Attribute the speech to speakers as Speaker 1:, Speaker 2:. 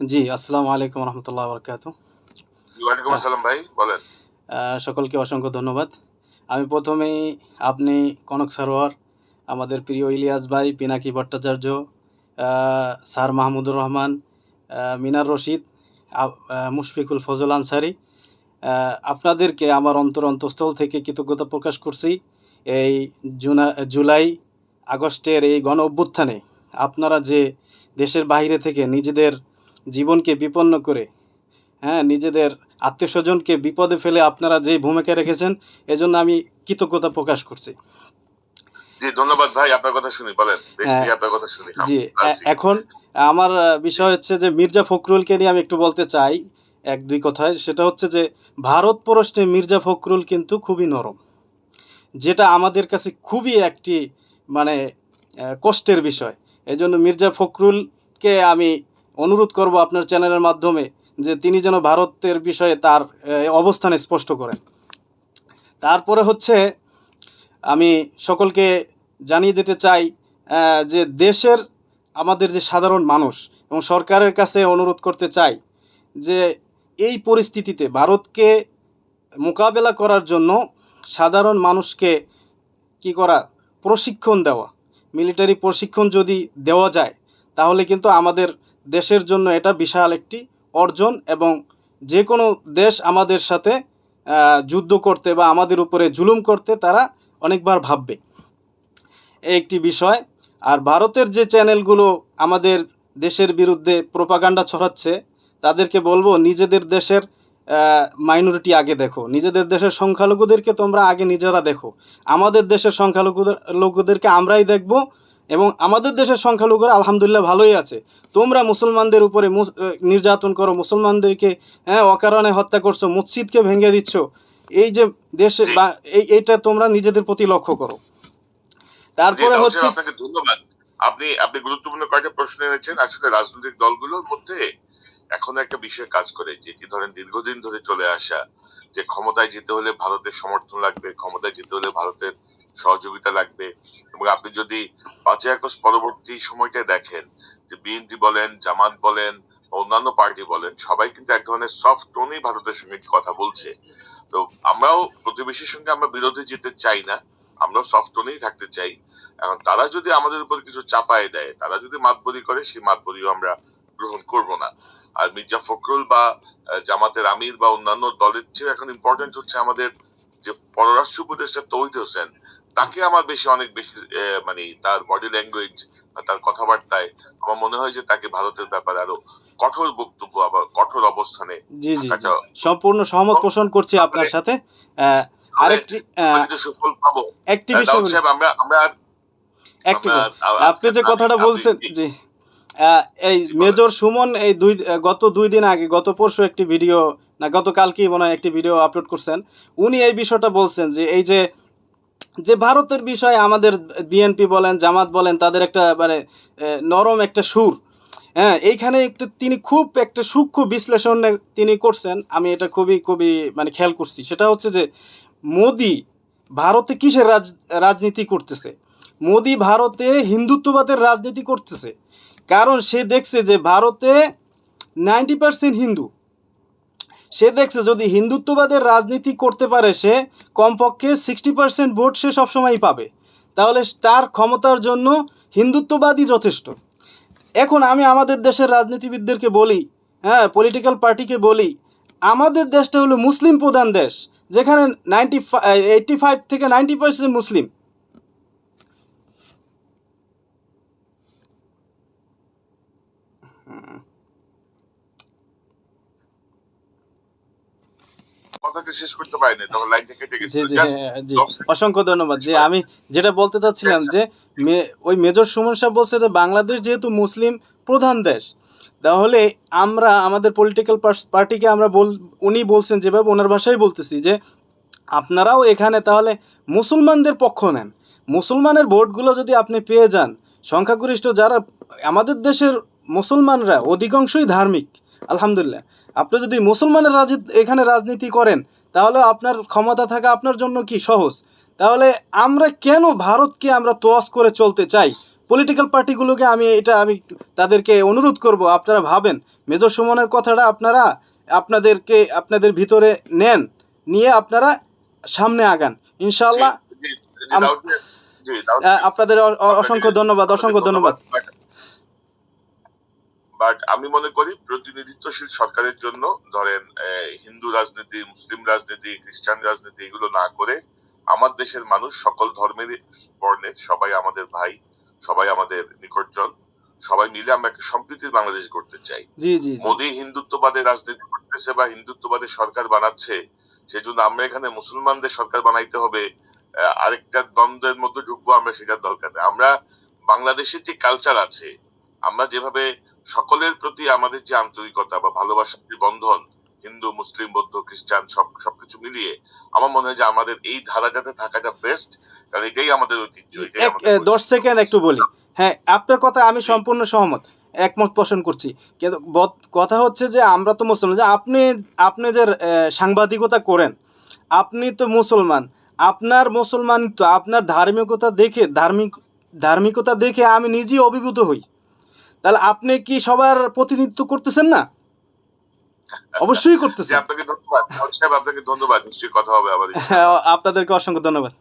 Speaker 1: জি আসসালামু আলাইকুম রহমতুল্লাহ বরকাত
Speaker 2: ওয়ালাইকুম আসসালাম ভাই বলেন।
Speaker 1: সকলকে অসংখ্য ধন্যবাদ। আমি প্রথমেই আপনি কনক সারোয়ার আমাদের প্রিয় ইলিয়াস ভাই পিনাকি ভট্টাচার্য স্যার মাহমুদুর রহমান মিনার রশিদ মুশফিকুল ফজল আনসারি। আপনাদেরকে আমার অন্তর অন্তঃস্থল থেকে কৃতজ্ঞতা প্রকাশ করছি এই জুনা জুলাই আগস্টের এই গণ অভ্যুত্থানে। আপনারা যে দেশের বাইরে থেকে নিজেদের জীবনকে বিপন্ন করে হ্যাঁ নিজেদের আত্মীয় স্বজনকে বিপদে ফেলে আপনারা যে ভূমিকা রেখেছেন এজন্য আমি কৃতজ্ঞতা প্রকাশ করছি।
Speaker 2: ধন্যবাদ ভাই আপনার কথা শুনি বলেন।
Speaker 1: হ্যাঁ,
Speaker 2: আপনার কথা শুনি।
Speaker 1: জি এখন আমার বিষয় হচ্ছে যে মির্জা ফখরুলকে নিয়ে আমি একটু বলতে চাই এক দুই কথায়। সেটা হচ্ছে যে ভারত প্রশ্নে মির্জা ফখরুল কিন্তু খুবই নরম যেটা আমাদের কাছে খুবই একটি মানে কষ্টের বিষয়। এই জন্য মির্জা ফখরুলকে আমি অনুরোধ করব আপনার চ্যানেলের মাধ্যমে যে তিনি যেন ভারতের বিষয়ে তার অবস্থান স্পষ্ট করেন। তারপরে হচ্ছে, আমি সকলকে জানিয়ে দিতে চাই যে দেশের আমাদের যে সাধারণ মানুষ এবং সরকারের কাছে অনুরোধ করতে চাই যে এই পরিস্থিতিতে ভারতকে মোকাবেলা করার জন্য সাধারণ মানুষকে কি করা, প্রশিক্ষণ দেওয়া, মিলিটারি প্রশিক্ষণ যদি দেওয়া যায়, তাহলে কিন্তু আমাদের দেশের জন্য এটা বিশাল একটি অর্জন এবং যে কোনো দেশ আমাদের সাথে যুদ্ধ করতে বা আমাদের উপরে জুলুম করতে তারা অনেকবার ভাববে। একটি বিষয়। আর ভারতের যে চ্যানেলগুলো আমাদের দেশের বিরুদ্ধে প্রোপাগান্ডা ছড়াচ্ছে, তাদেরকে বলব নিজেদের দেশের মাইনরিটি আগে দেখো। নিজেদের দেশের সংখ্যালঘুদেরকে তোমরা আগে নিজেরা দেখো। আমাদের দেশের সংখ্যালঘুদের, লোকদেরকে আমরাই দেখব। এবং আমাদের দেশের সংখ্যালঘুরা আলহামদুলিল্লাহ ভালোই আছে। তোমরা মুসলমানদের উপরে নির্যাতন করো মুসলমানদেরকে হ্যাঁ অকারণে হত্যা করছ মসজিদকে ভেঙে দিচ্ছ। এই যে দেশে বা এই এইটা তোমরা নিজেদের প্রতি লক্ষ্য করো। তারপরে হচ্ছে
Speaker 2: আপনাকে ধন্যবাদ। আপনি আপনি গুরুত্বপূর্ণ কয়েকটা প্রশ্ন এনেছেন। আসলে রাজনৈতিক দলগুলোর মধ্যে এখন একটা বিষয় কাজ করে যেটি ধরেন দীর্ঘদিন ধরে চলে আসা যে ক্ষমতায় যেতে হলে ভারতের সমর্থন লাগবে ক্ষমতায় যেতে হলে ভারতের সহযোগিতা লাগবে এবং আপনি যদি পাঁচই আগস্ট পরবর্তী সময়টা দেখেন যে বিএনপি বলেন, জামাত বলেন অন্যান্য পার্টি বলেন, সবাই কিন্তু এক ধরনের সফট টোনেই ভারতের সঙ্গে কথা বলছে। তো আমরাও প্রতিবেশীর সঙ্গে আমরা বিরোধী যেতে চাই না, আমরাও সফট টোনেই থাকতে চাই। এখন তারা যদি আমাদের উপর কিছু চাপায় দেয়, তারা যদি মাতবরি করে, সেই মাতবরিও আমরা গ্রহণ করব না। আর মির্জা ফখরুল বা জামাতের আমির বা অন্যান্য দলের চেয়ে এখন ইম্পর্টেন্ট হচ্ছে আমাদের যে পররাষ্ট্র উপদেষ্টা তৌহিদ হোসেন তাকে আমার বেশি অনেক বেশি মানে তার বডি ল্যাঙ্গুয়েজ তার কথাবার্তায় আমার মনে হয় যে তাকে ভারতের ব্যাপারে আরও কঠোর বক্তব্য আবার কঠোর অবস্থানে
Speaker 1: জি জি। সম্পূর্ণ সহমত পোষণ করছি আপনার সাথে। আরেকটি
Speaker 2: সুফল পাবো।
Speaker 1: একটি বিষয় বলি-
Speaker 2: সাহেব আমরা আমরা
Speaker 1: একটি আপনি যে কথাটা বলছেন জি। এই মেজর সুমন এই দুই গত দুই দিন আগে গত পরশু একটি ভিডিও না গতকালকেই মনে হয় একটি ভিডিও আপলোড করছেন। উনি এই বিষয়টা বলছেন যে এই যে যে ভারতের বিষয়ে আমাদের বিএনপি বলেন, জামাত বলেন, তাদের একটা মানে নরম একটা সুর। হ্যাঁ এইখানে একটু তিনি খুব একটা সূক্ষ্ম বিশ্লেষণ তিনি করছেন। আমি এটা খুবই খুবই মানে খেয়াল করছি। সেটা হচ্ছে যে, মোদি ভারতে কিসের রাজ, রাজনীতি করতেছে? মোদি ভারতে হিন্দুত্ববাদের রাজনীতি করতেছে। কারণ সে দেখছে যে ভারতে নাইনটি পার্সেন্ট হিন্দু। সে দেখছে যদি হিন্দুত্ববাদের রাজনীতি করতে পারে সে, কমপক্ষে সিক্সটি পার্সেন্ট ভোট সে সবসময়ই পাবে। তাহলে তার ক্ষমতার জন্য হিন্দুত্ববাদী যথেষ্ট। এখন আমি আমাদের দেশের রাজনীতিবিদদেরকে বলি হ্যাঁ পলিটিক্যাল পার্টিকে বলি, আমাদের দেশটা হলো মুসলিম প্রধান দেশ, যেখানে নাইনটি এইটটি ফাইভ থেকে নাইনটি পার্সেন্ট মুসলিম।
Speaker 2: কথাটা শেষ করতে পারিনি তখন লাইনটা কেটে গেছে।
Speaker 1: জি জি
Speaker 2: Just
Speaker 1: হ্যাঁ। অসংখ্য ধন্যবাদ। যে আমি যেটা বলতে চাচ্ছিলাম যে মে- ওই মেজর সুমন সাহেব বলছে যে বাংলাদেশ যেহেতু মুসলিম প্রধান দেশ তাহলে আমরা আমাদের পলিটিক্যাল পার্টিকে আমরা বল উনি বলছেন যেভাবে ওনার ভাষায় বলতেছি যে আপনারাও এখানে তাহলে মুসলমানদের পক্ষ নেন। মুসলমানের ভোটগুলো যদি আপনি পেয়ে যান সংখ্যাগরিষ্ঠ যারা আমাদের দেশের মুসলমানরা অধিকাংশই ধার্মিক। আলহামদুলিল্লাহ আপনি যদি মুসলমানের রাজ এখানে রাজনীতি করেন তাহলে আপনার ক্ষমতা থাকা আপনার জন্য কি সহজ তাহলে আমরা কেন ভারতকে আমরা তোয়াজ করে চলতে চাই পলিটিক্যাল পার্টিগুলোকে আমি এটা আমি তাদেরকে অনুরোধ করব আপনারা ভাবেন মেজর সুমনের কথাটা আপনারা আপনাদেরকে আপনাদের ভিতরে নেন নিয়ে আপনারা সামনে আগান ইনশাল্লাহ আপনাদের অসংখ্য ধন্যবাদ অসংখ্য ধন্যবাদ
Speaker 2: বাট আমি মনে করি প্রতিনিধিত্বশীল সরকারের জন্য ধরেন হিন্দু রাজনীতি মুসলিম রাজনীতি খ্রিস্টান রাজনীতি এগুলো না করে আমার দেশের মানুষ সকল ধর্মের বর্ণের সবাই আমাদের ভাই সবাই আমাদের নিকটজন সবাই মিলে আমরা একটা সম্প্রীতির বাংলাদেশ করতে চাই। মোদী হিন্দুত্ববাদের রাজনীতি করতেছে বা হিন্দুত্ববাদের সরকার বানাচ্ছে সেজন্য আমরা এখানে মুসলমানদের সরকার বানাইতে হবে আরেকটা দ্বন্দ্বের মধ্যে ঢুকবো আমরা সেটার দরকার নেই। আমরা বাংলাদেশের যে কালচার আছে আমরা যেভাবে সকলের প্রতি আমাদের যে আন্তরিকতা বা ভালোবাসার যে বন্ধন হিন্দু মুসলিম বৌদ্ধ খ্রিস্টান সব সবকিছু মিলিয়ে আমার মনে হয় যে আমাদের এই ধারাটাতে থাকাটা বেস্ট কারণ এটাই আমাদের ঐতিহ্য
Speaker 1: এক দশ সেকেন্ড একটু বলি। হ্যাঁ আপনার কথা আমি সম্পূর্ণ সহমত একমত পোষণ করছি। কিন্তু কথা হচ্ছে যে আমরা তো মুসলমান যে আপনি আপনি যে সাংবাদিকতা করেন আপনি তো মুসলমান আপনার মুসলমান তো আপনার ধার্মিকতা দেখে ধার্মিক ধার্মিকতা দেখে আমি নিজেই অভিভূত হই। তাহলে আপনি কি সবার প্রতিনিধিত্ব করতেছেন না? অবশ্যই করতেছেন।
Speaker 2: আপনাকে ধন্যবাদ। আপনাকে ধন্যবাদ। নিশ্চয়ই কথা হবে আবার।
Speaker 1: আপনাদেরকে অসংখ্য ধন্যবাদ।